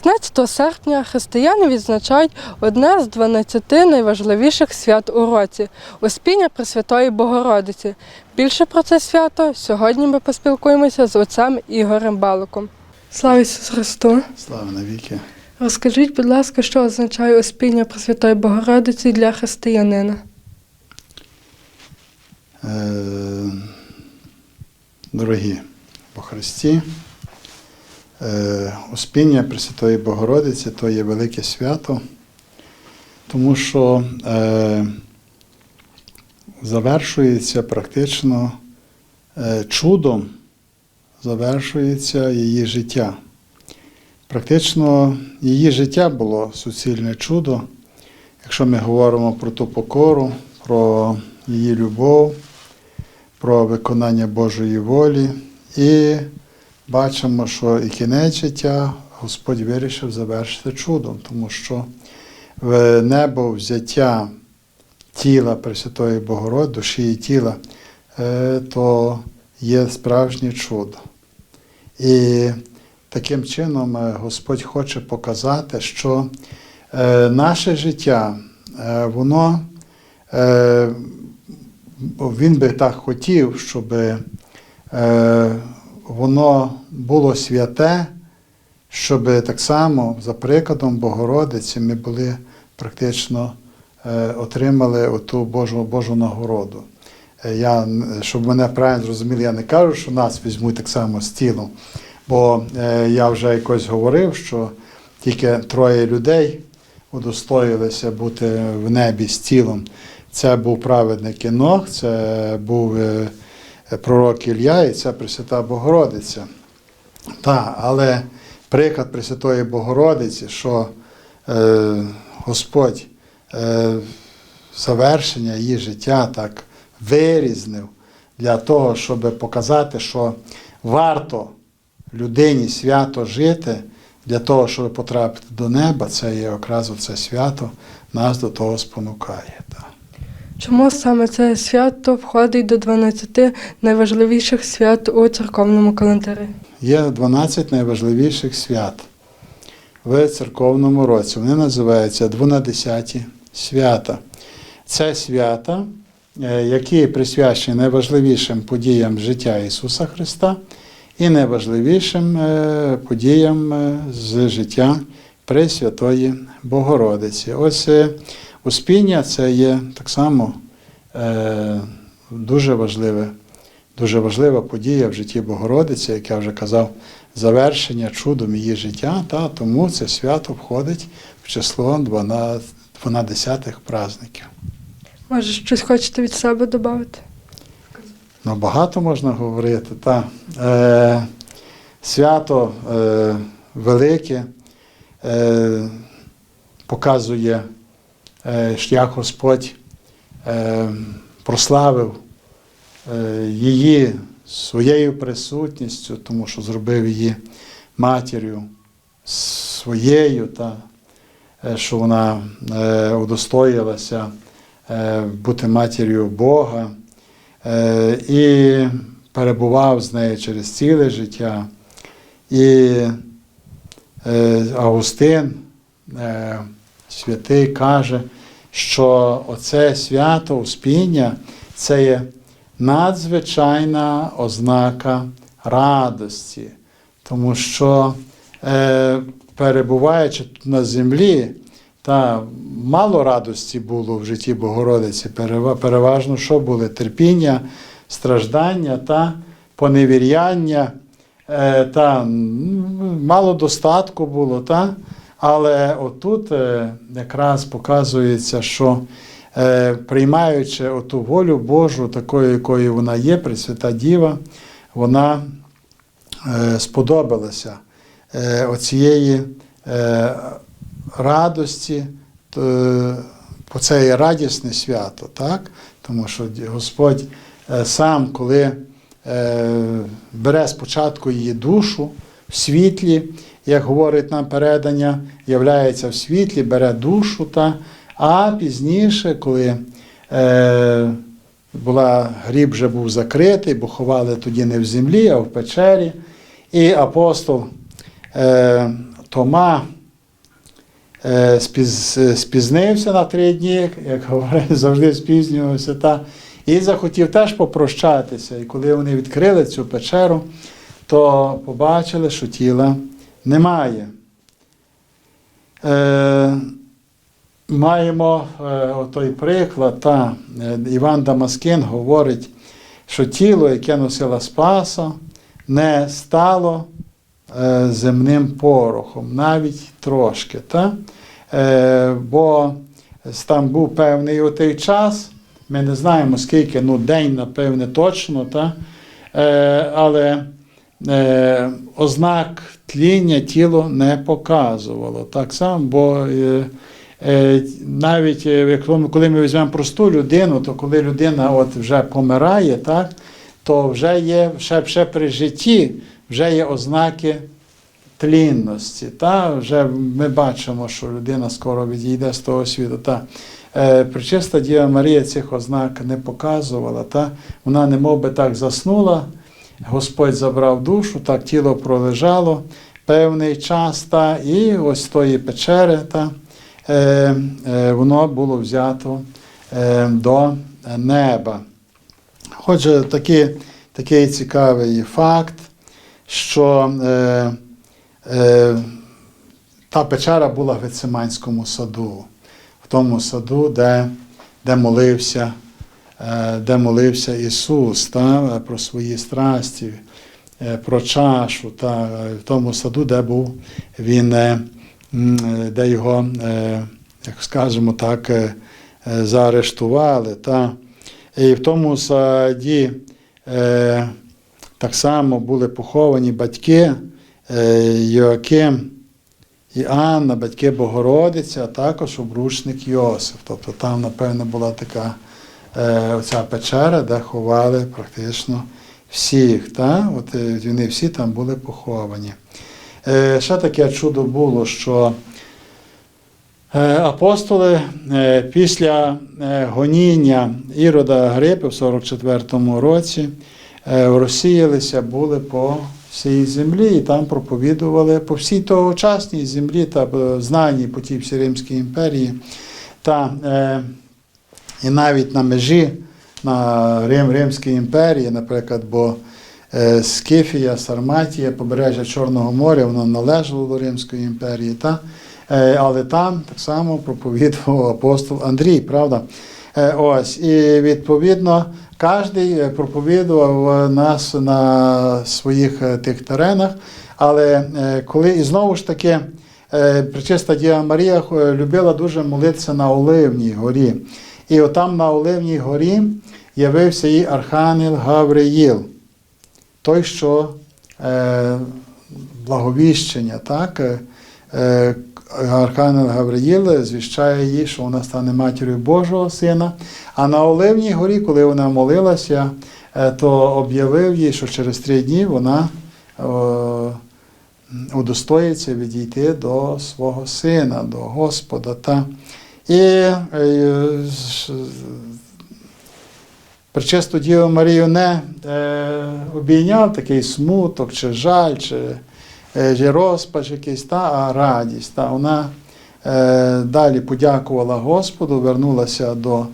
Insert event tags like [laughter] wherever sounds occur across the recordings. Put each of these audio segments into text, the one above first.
15 серпня християни відзначають одне з 12 найважливіших свят у році Успіння Пресвятої Богородиці. Більше про це свято сьогодні ми поспілкуємося з отцем Ігорем Баликом. Слава Ісусу Христу! Слава навіки. Розкажіть, будь ласка, що означає Успіння Пресвятої Богородиці для християнина? Е, Дорогі по Христі, Успіння Пресвятої Богородиці то є велике свято, тому що е, завершується практично е, чудом, завершується її життя. Практично її життя було суцільне чудо, якщо ми говоримо про ту покору, про її любов, про виконання Божої волі. І бачимо, що і кінець життя Господь вирішив завершити чудом, тому що в небо взяття тіла Пресвятої Богородиці, душі і тіла, е, то є справжнє чудо. І таким чином е, Господь хоче показати, що е, наше життя, воно він би так хотів, щоб воно було святе, щоб так само, за прикладом Богородиці, ми були практично е, отримали оту Божу, Божу нагороду. Е, Я, щоб мене правильно зрозуміли, я не кажу, що нас візьмуть так само з тілом. Бо е, я вже якось говорив, що тільки троє людей удостоїлися бути в небі з тілом. Це був праведник Інох, це був пророк Ілля і це Пресвята Богородиця. Так, але приклад Пресвятої Богородиці, що е, Господь е, завершення її життя так вирізнив для того, щоб показати, що варто людині свято жити для того, щоб потрапити до неба, це є якраз це свято нас до того спонукає. Чому саме це свято входить до 12 найважливіших свят у церковному календарі? Є 12 найважливіших свят в церковному році. Вони називаються двонадесяті свята. Це свята, е, які присвячені найважливішим подіям життя Ісуса Христа і найважливішим е, подіям е, з життя Пресвятої Богородиці. Ось Успіння це є так само е, дуже важливе дуже важлива подія в житті Богородиці, як я вже казав, завершення чудом її життя, та тому це свято входить в число 12 12 праздників. Може, щось хочете від себе додати? Ну, багато можна говорити. Та. Е, свято е, велике е, показує, е, як Господь е, прославив е, її своєю присутністю, тому що зробив її матір'ю своєю, та, е, що вона е, удостоїлася е, бути матір'ю Бога е, і перебував з нею через ціле життя. І е, Августин, е, святий, каже, що оце свято Успіння це є надзвичайна ознака радості, тому що, е, перебуваючи на землі, та мало радості було в житті Богородиці. Переважно, що були терпіння, страждання та поневіряння, е, та мало достатку було. Та? Але отут е, якраз показується, що е, приймаючи оту волю Божу, такою, якою вона є, Пресвята Діва, вона е, сподобалася оцієї радості, бо це радісне свято, так? тому що Господь сам, коли бере спочатку її душу в світлі, як говорить нам передання, являється в світлі, бере душу, та, а пізніше, коли е, була, гріб вже був закритий, бо ховали тоді не в землі, а в печері, і апостол е, Тома е, спіз, спізнився на три дні, як говорить, [laughs] завжди спізнювався, та, і захотів теж попрощатися. І коли вони відкрили цю печеру, то побачили, що тіла немає. Е, маємо е, отой приклад, та, е, Іван Дамаскин говорить, що тіло, яке носила Спаса, не стало е, земним порохом, навіть трошки. Та? Е, бо там був певний отий час, ми не знаємо скільки, ну день, напевне, точно, та? Е, але е, ознак тління тіло не показувало. Так само, бо е, е, навіть е, коли ми візьмемо просту людину, то коли людина от вже помирає, так, то вже є ще, ще при житті вже є ознаки тлінності. Та? Вже ми бачимо, що людина скоро відійде з того світу. Та? Е, Пречиста Діва Марія цих ознак не показувала. Та? Вона не би так заснула, Господь забрав душу, так тіло пролежало певний час, та, і ось з тої печери та, е, е, воно було взято е, до неба. Отже, такий, такий цікавий факт, що е, е, та печера була в Гециманському саду, в тому саду, де, де молився. Е, Де молився Ісус та, про свої страсті, е, про чашу, та, е, в тому саду, де був він, е, е, де його, е, як скажемо так, е, е, заарештували. Та. І в тому саді е, так само були поховані батьки е, Йоаким і Анна, батьки Богородиця, а також обручник Йосиф. Тобто там, напевно, була така е, оця печера, де ховали практично всіх. Та? От, е, вони всі там були поховані. Е, ще таке чудо було, що Е, Апостоли е, після е, гоніння Ірода Грипи в 44-му році е, розсіялися були по всій землі і там проповідували по всій тогочасній землі та е, знаній по тій всій Римській імперії. Та, е, і навіть на межі на Рим, Римській імперії, наприклад, бо е, Скифія, Сарматія, побережжя Чорного моря, воно належало до Римської імперії. Та? Е, але там так само проповідував апостол Андрій, правда? Е, ось, і відповідно кожен проповідував нас на своїх тих теренах. Але коли і знову ж таки Пречиста Діва Марія любила дуже молитися на Оливній горі. І отам на Оливній горі явився їй Архангел Гавриїл, той, що е, благовіщення, так? е, е, Архангел Гавриїл звіщає їй, що вона стане матір'ю Божого Сина. А на Оливній горі, коли вона молилася, е, то об'явив їй, що через три дні вона удостоїться відійти до свого сина, до Господа. Та. І е, Діву Марію не е, обійняв такий смуток, чи жаль, чи, е, чи розпач якийсь, та, а радість. Та. Вона далі подякувала Господу, вернулася до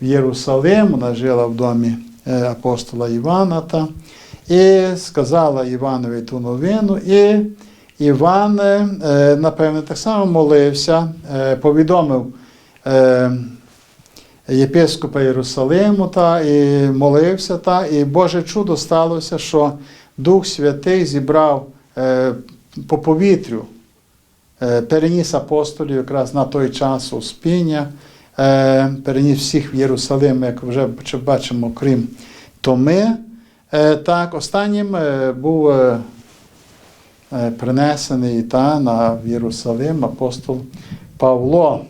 Єрусалим, вона жила в домі апостола Івана. Та, і сказала Іванові ту новину. І Іван, напевне, так само молився, повідомив. Е, єпископа Єрусалиму та, і молився, та, і Боже чудо сталося, що Дух Святий зібрав е, по повітрю, е, переніс апостолів якраз на той час успіння, е, переніс всіх в Єрусалим, як вже бачимо, крім Томи. Е, так, останнім е, був е, е, принесений та, на Єрусалим апостол Павло.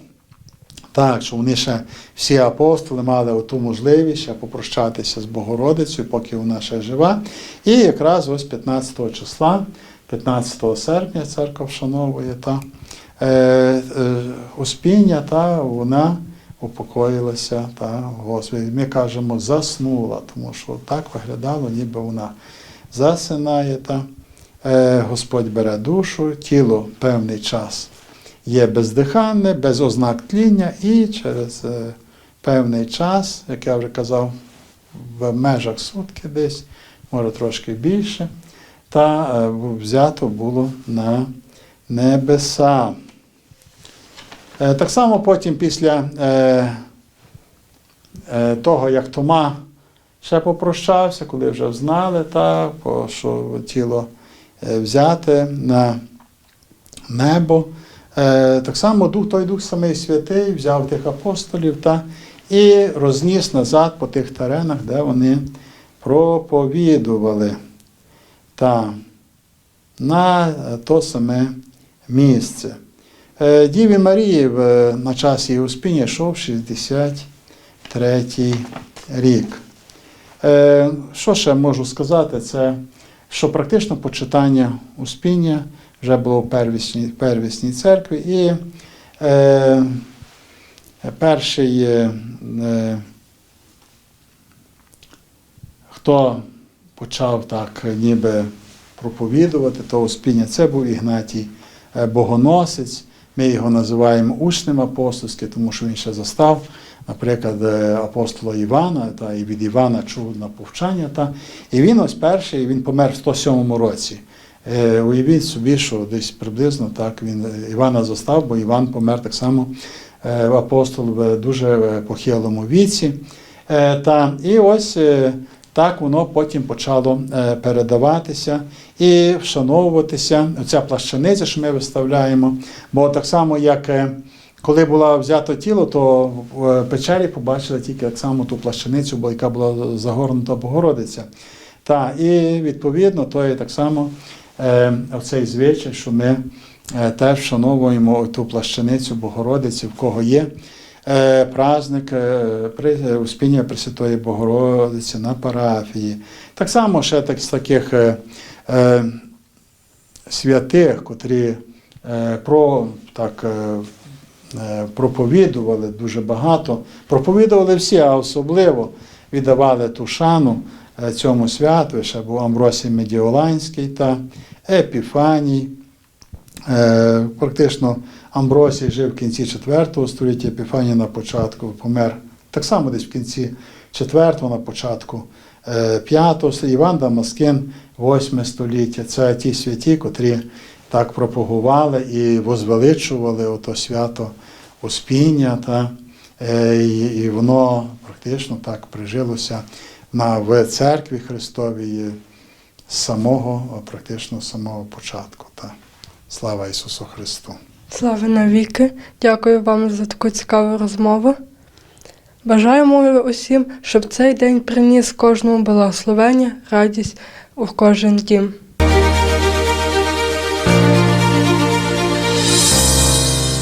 Так, що вони ще всі апостоли мали ту можливість ще попрощатися з Богородицею, поки вона ще жива. І якраз ось 15 числа, 15 серпня, церква вшановує та е, е, Успіння, та вона упокоїлася та Господи. Ми кажемо заснула, тому що так виглядало, ніби вона засинає. Та. е, Господь бере душу, тіло певний час є бездиханне, без ознак тління, і через е, певний час, як я вже казав, в межах сутки десь, може трошки більше, та е, взято було на небеса. Е, Так само потім після того, як Тома ще попрощався, коли вже знали, та, що тіло взяте на небо. Е, Так само Дух, той Дух самий Святий взяв тих апостолів та, і розніс назад по тих теренах, де вони проповідували та, на то саме місце. Е, Діві Марії на час її успіння йшов 63 рік. Е, Що ще можу сказати? Це що практично почитання успіння вже було в первісній, первісній церкві, і е, перший, е, е, хто почав так ніби проповідувати то успіння, це був Ігнатій е, Богоносець. Ми його називаємо учнем апостольським, тому що він ще застав, наприклад, е, апостола Івана, та, і від Івана чув на повчання. Та, і він ось перший, він помер в 107 році. Е, уявіть собі, що десь приблизно так він Івана застав, бо Іван помер так само е, апостол в дуже е, похилому віці. Та, і ось так воно потім почало передаватися і вшановуватися. Оця плащаниця, що ми виставляємо. Бо так само, як коли було взято тіло, то в печері побачили тільки так само ту плащаницю, яка була загорнута Богородиця. Та, і відповідно, то є так само оцей звичай, що ми е, теж вшановуємо ту плащаницю Богородиці, в кого є е, праздник е, е, Успіння Пресвятої Богородиці на парафії. Так само ще так, з таких е, е, святих, котрі е, про, так, е, е, проповідували дуже багато, проповідували всі, а особливо віддавали ту шану е, цьому святу, ще був Амбросій Медіоланський та Епіфаній. Е, Практично Амбросій жив в кінці 4 століття, Епіфаній на початку помер так само десь в кінці 4 на початку 5 століття, Іван Дамаскин 8 століття. Це ті святі, котрі так пропагували і возвеличували ото свято Успіння. Та, е, і воно практично так прижилося на, в церкві Христовій самого, практично самого початку. Та. Слава Ісусу Христу! Слава навіки! Дякую вам за таку цікаву розмову. Бажаємо усім, щоб цей день приніс кожному благословення, радість у кожен дім.